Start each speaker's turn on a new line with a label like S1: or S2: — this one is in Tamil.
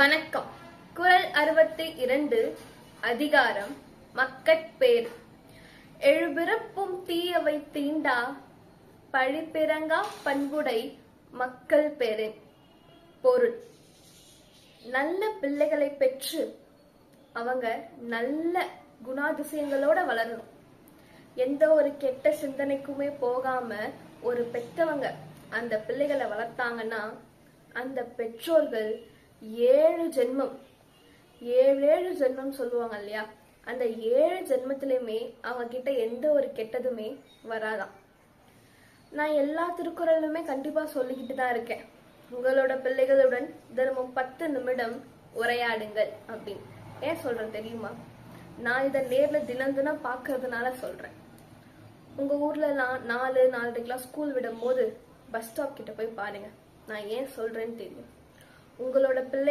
S1: வணக்கம். குரல் அறுபத்தி இரண்டு அதிகாரம் மக்கட்பேர் எழுபிறப்பும் தீயவை தீண்டா பழிப்பிறங்கா பண்புடை மக்கள் பேரின் பொருள். நல்ல பிள்ளைகளை பெற்று அவங்க நல்ல குணாதிசயங்களோட வளரணும். எந்த ஒரு கெட்ட சிந்தனைக்குமே போகாம ஒரு பெற்றவங்க அந்த பிள்ளைகளை வளர்த்தாங்கன்னா அந்த பெற்றோர்கள் ஏழு ஜென்மம். ஏழு ஏழு ஜென்மம் சொல்லுவாங்க இல்லையா? அந்த ஏழு ஜென்மத்திலையுமே அவங்க கிட்ட எந்த ஒரு கெட்டதுமே வராதான் நான் எல்லா திருக்குறளுமே கண்டிப்பா சொல்லிக்கிட்டு தான் இருக்கேன். உங்களோட பிள்ளைகளுடன் தினமும் பத்து நிமிடம் உரையாடுங்கள் அப்படின்னு. ஏன் சொல்றேன் தெரியுமா? நான் இதை நேர்ல தினம் தினம் பார்க்கறதுனால சொல்றேன். உங்க ஊர்ல எல்லாம் நாலு நாலரைக்கெல்லாம் ஸ்கூல் விடும் போது பஸ் ஸ்டாப் கிட்ட போய் பாருங்க. நான் ஏன் சொல்றேன்னு தெரியும். உங்களோட பிள்ளைகள்